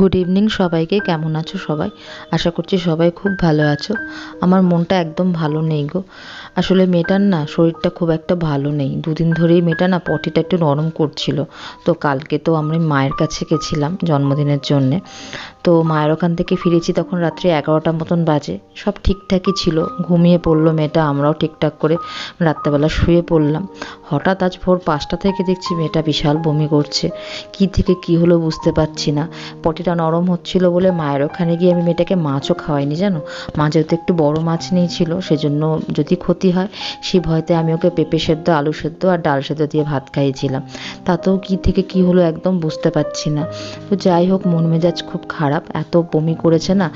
Good evening সবাইকে, কেমন আছো সবাই? আশা করছি সবাই খুব ভালো আছো। আমার মনটা একদম ভালো নেই গো। আসলে মেয়েটার না শরীরটা খুব একটা ভালো নেই। দুদিন ধরেই মেয়েটা না পটিটা একটু নরম করছিল। তো কালকে তো আমরা মায়ের কাছে গেছিলাম জন্মদিনের জন্যে। তো মায়ের ওখান থেকে ফিরেছি তখন রাত্রি এগারোটা মতন বাজে। সব ঠিকঠাকই ছিল। ঘুমিয়ে পড়ল মেয়েটা, আমরাও ঠিকঠাক করে রাত্রেবেলা শুয়ে পড়লাম। হঠাৎ আজ ভোর পাঁচটা থেকে দেখছি মেয়েটা বিশাল বমি করছে। কি থেকে কি হলো বুঝতে পারছি না। পটিটা নরম হচ্ছিল বলে মায়ের ওখানে গিয়ে আমি মেয়েটাকে মাছও খাওয়াইনি, জানো? মা যেহেতু একটু বড় মাছ নিয়েছিল, সেজন্য যদি ক্ষতি হয়, সেই ভয়তে আমি ওকে পেঁপে সেদ্ধ, আলু সেদ্ধ আর ডাল সেদ্ধ দিয়ে ভাত খাইয়েছিলাম। তাতেও কি থেকে কি হলো একদম বুঝতে পারছি না। তো যাই হোক, মন মেজাজ খুব খারাপ। এত বমি করেছে না।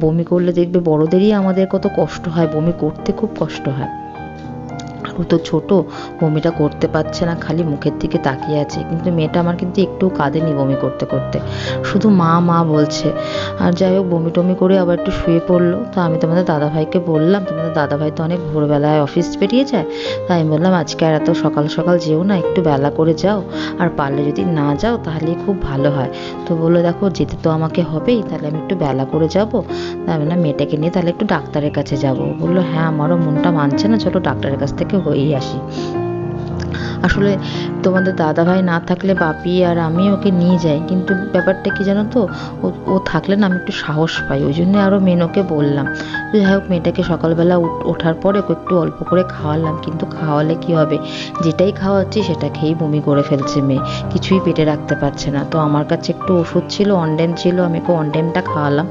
বমি করলে দেখবে বড়দেরই আমাদের কত কষ্ট হয়, বমি করতে খুব কষ্ট হয়। ও তো ছোট, বমিটা করতে পারছে না, খালি মুখের দিকে তাকিয়ে আছে। কিন্তু মেয়েটা আমার কিন্তু একটু কাঁদেনি বমি করতে করতে। শুধু মা মা বলছে। আর যাই হোক বমি টমি করে আবার একটু শুয়ে পড়ল। তো আমি তোমাদের দাদাভাইকে বললাম, তোমাদের দাদাভাই তো অনেক ভোরবেলায় অফিস বেরিয়ে যায়। তাই আমি বললাম, আজকে আর এত সকাল সকাল যেও না, একটু বেলা করে যাও। আর পারলে যদি না যাও তাহলে খুব ভালো হয়। তো বলল, দেখো, যেতে তো আমাকে হবেই, তাহলে আমি একটু বেলা করে যাব। তাই বললাম, মেয়েটাকে নিয়ে তাহলে একটু ডাক্তারের কাছে যাব। বলল হ্যাঁ আমারও মনটা মানছে না চলো ডাক্তারের কাছ থেকে। হয়েই আসি। আসলে তোমাদের দাদা ভাই না থাকলে বাপি আর আমি ওকে নিয়ে যাই, কিন্তু ব্যাপারটা কি জানো তো? ও থাকলে না আমি একটু সাহস পাই, ওই জন্য আরও মেনোকে বললাম। যাই হোক, মেয়েটাকে সকালবেলা ওঠার পরে একটু অল্প করে খাওয়ালাম, কিন্তু খাওয়ালে কি হবে? যেটাই খাওয়াচ্ছি সেটা খেয়েই বমি করে ফেলছে মেয়ে। কিছুই পেটে রাখতে পারছে না। তো আমার কাছে একটু ওষুধ ছিল অনডেম ছিল, আমি একটু অনডেমটা খাওয়ালাম।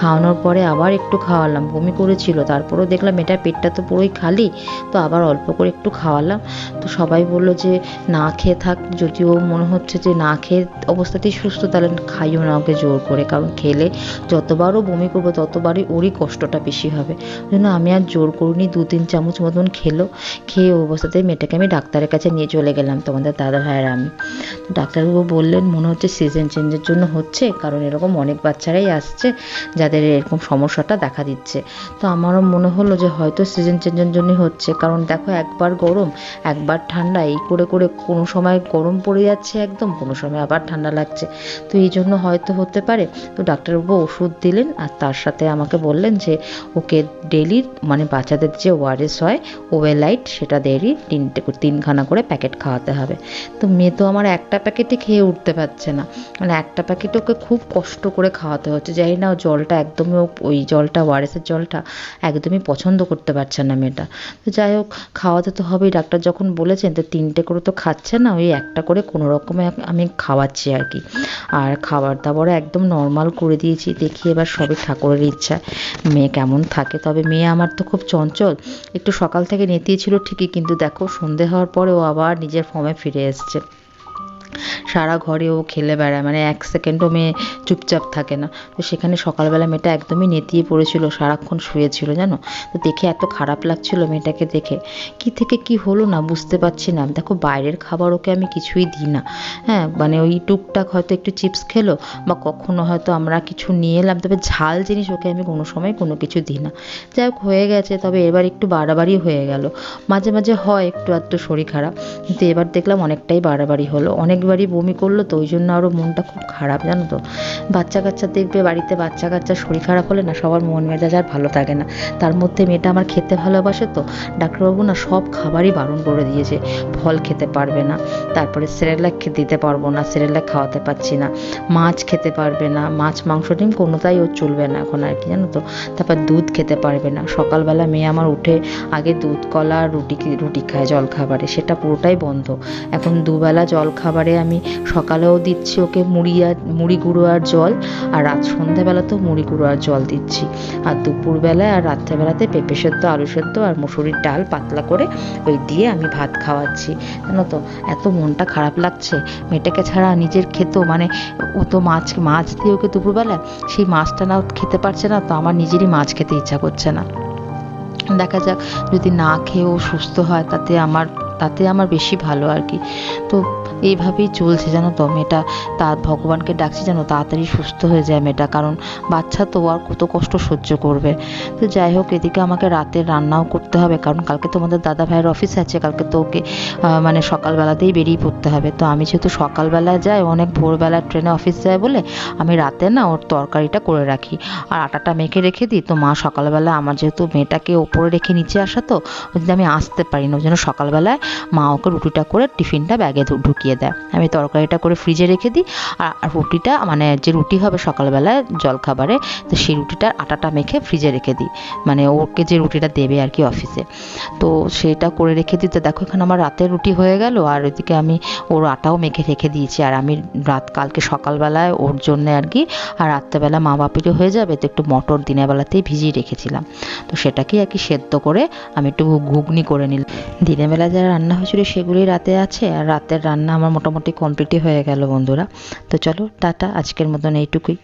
খাওয়ানোর পরে আবার একটু খাওয়ালাম, বমি করেছিল। তারপরেও দেখলাম এটার পেটটা তো পুরোই খালি, তো আবার অল্প করে একটু খাওয়ালাম। তো সবাই বলল যে, না খেয়ে থাক। যদিও মনে হচ্ছে যে, না খেয়ে অবস্থাতেই সুস্থ, তাহলে খাইও না ওকে জোর করে। কারণ খেলে যতবারও বমি করব, ততবারই ওরই কষ্টটা বেশি। হবে। ওই জন্য আমি আর জোর করিনি দু তিন চামচ মতন খেলো। খেয়ে অবস্থাতেই মেয়েটাকে আমি ডাক্তারের কাছে নিয়ে চলে গেলাম তোমাদের দাদা ভাইয়ের আমি। ডাক্তারবাবু বললেন, মনে হচ্ছে সিজন চেঞ্জের জন্য হচ্ছে, কারণ এরকম অনেক বাচ্চারাই আসছে যাদের এরকম সমস্যাটা দেখা দিচ্ছে। তো আমারও মনে হলো যে হয়তো সিজন চেঞ্জের জন্যই হচ্ছে, কারণ দেখো একবার গরম, একবার ঠান্ডা, এই করে করে কোনো সময় গরম পড়ে যাচ্ছে একদম, কোনো সময় আবার ঠান্ডা লাগছে। তো এই জন্য হয়তো হতে পারে। তো ডাক্তারবাবু ওষুধ দিলেন আর তার সাথে আমাকে বললেন যে ওকে ডেলি মানে বাচ্চাদের যে ওয়ারেস হয় ওয়েলাইট সেটা ডেলি তিনটে তিনখানা করে প্যাকেট খাওয়াতে হবে। তো মেয়ে তো আমার একটা প্যাকেটই খেয়ে উঠতে পারছে না। মানে একটা প্যাকেট ওকে খুব কষ্ট করে খাওয়াতে হচ্ছে। জানি না জলটা একদমই ওই জলটা ওয়ারেসের জলটা একদমই পছন্দ করতে পারছে না মেয়েটা। তো যাই হোক, খাওয়াতে তো হবেই। ডাক্তার যখন বলেছেন তো তিনটে করে তো খাচ্ছে না, ওই একটা করে কোনো রকমে আমি খাওয়াচ্ছি আর কি। আর খাবার দাবার একদম নর্মাল করে দিয়েছি। দেখি এবার সবই ঠাকুরের ইচ্ছা মেয়ে কেমন থাকে। তবে মেয়ে আমার তো খুব চঞ্চল। একটু সকাল থেকে নেতিয়েছিল ঠিকই, কিন্তু দেখো সন্ধে হওয়ার পরে ও আবার নিজের ফর্মে ফিরে এসছে। সারা ঘরে ও খেলে বেড়ায়। মানে এক সেকেন্ডও মেয়ে চুপচাপ থাকে না। তো সেখানে সকালবেলা মেয়েটা একদমই নেতিয়ে পড়েছিল, সারাক্ষণ শুয়েছিল, জানো? তো দেখে এত খারাপ লাগছিল মেয়েটাকে দেখে। কি থেকে কি হলো না বুঝতে পারছি না। দেখো বাইরের খাবার ওকে আমি কিছুই দিই না। হ্যাঁ মানে ওই টুকটাক হয়তো একটু চিপস খেলো বা কখনো হয়তো আমরা কিছু নিয়ে এলাম, তবে ঝাল জিনিস ওকে আমি কোনো সময় কোনো কিছু দিই না। যাই হোক, হয়ে গেছে, তবে এবার একটু বাড়াবাড়ি হয়ে গেল। মাঝে মাঝে হয় একটু আধটু শরীর খারাপ। কিন্তু এবার দেখলাম অনেকটাই বাড়াবাড়ি হলো। অনেকবারই বমি করল তো, ওই জন্য আরও মনটা খুব খারাপ, জানো তো। বাচ্চা কাচ্চা দেখবে, বাড়িতে বাচ্চা কাচ্চা শরীর খারাপ হলে না সবার মন মেজাজ আর ভালো থাকে না। তার মধ্যে মেয়েটা আমার খেতে ভালোবাসে তো, ডাক্তারবাবু না সব খাবারই বারণ করে দিয়েছে, ফল খেতে পারবে না। তারপরে সেরেলাক দিতে পারব না, সেরেলাক খাওয়াতে পারছি না, মাছ খেতে পারবে না, মাছ, মাংস, ডিম কোনোটাই ওর চলবে না এখন আর কি, জানো তো। তারপর দুধ খেতে পারবে না। সকালবেলা মেয়ে আমার উঠে আগে দুধ, কলা রুটি রুটি খায় জল খাবারে সেটা পুরোটাই বন্ধ। এখন দুবেলা জল খাবারে আমি সকালেও দিচ্ছি ওকে মুড়ি আর, মুড়ি গুঁড়ো আর জল, আর রাত সন্ধ্যাবেলাতেও মুড়ি গুঁড়ো আর জল দিচ্ছি। আর দুপুরবেলায় আর রাত্রেবেলাতে পেঁপে সেদ্ধ, আলু সেদ্ধ আর মুসুরির ডাল পাতলা করে ওই দিয়ে আমি ভাত খাওয়াচ্ছি। জানো তো, এত মনটা খারাপ লাগছে। মেয়েটাকে ছাড়া নিজের খেতেও মানে ও তো মাছ মাছ দিয়ে ওকে দুপুরবেলা, সেই মাছটা না খেতে পারছে না, তো আমার নিজেরই মাছ খেতে ইচ্ছা করছে না। দেখা যাক, যদি না খেয়েও সুস্থ হয়, তাতে আমার তাতে আমার বেশি ভালো আর কি। তো এইভাবেই চলছে জানো তো মেয়েটা। তা ভগবানকে ডাকছি যেন তাড়াতাড়ি সুস্থ হয়ে যায় মেয়েটা, কারণ বাচ্চা তো আর কত কষ্ট সহ্য করবে। তো যাই হোক, এদিকে আমাকে রাতে রান্নাও করতে হবে, কারণ কালকে তোমাদের দাদা ভাইয়ের অফিস আছে, কালকে তো ওকে মানে সকালবেলাতেই বেরিয়ে পড়তে হবে। তো আমি যেহেতু সকালবেলায় যাই, অনেক ভোরবেলা ট্রেনে অফিস যায় বলে, আমি রাতে না ওর তরকারিটা করে রাখি। আর আটাটা মেখে রেখে দিই, তো মা সকালবেলা আমার যেহেতু মেয়েটাকে ওপরে রেখে নিচে আসা তো, ওই আমি আসতে পারি না ওই জন্য সকালবেলায় মা ওকে রুটিটা করে টিফিনটা ব্যাগে ধু- ঢুকিয়ে দেয়। আমি তরকারিটা করে ফ্রিজে রেখে দিই। আর রুটিটা মানে যে রুটি হবে সকালবেলায় জলখাবারে, তো সেই রুটিটার আটাটা মেখে ফ্রিজে রেখে দিই। মানে ওকে যে রুটিটা দেবে আর কি অফিসে তো সেটা করে রেখে দিই। তো দেখো এখানে আমার রাতের রুটি হয়ে গেল। আর ওইদিকে আমি ওর আটাও মেখে রেখে দিয়েছি। আর আমি রাত, কালকে সকালবেলায় ওর জন্য আর কি, আর রাত্রেবেলা মা বাপিরও হয়ে যাবে, তো একটু মটর দিনের বেলাতেই ভিজিয়ে রেখেছিলাম। তো সেটাকেই আর কি সেদ্ধ করে আমি একটু ঘুগনি করে নিলাম। দিনের বেলা যা রান্না হয়েছিল সেগুলোই রাতে আছে। আর রাতের রান্না আমার মোটামুটি কমপ্লিটই হয়ে গেল বন্ধুরা। তো চলো টাটা আজকের মতন এইটুকুই।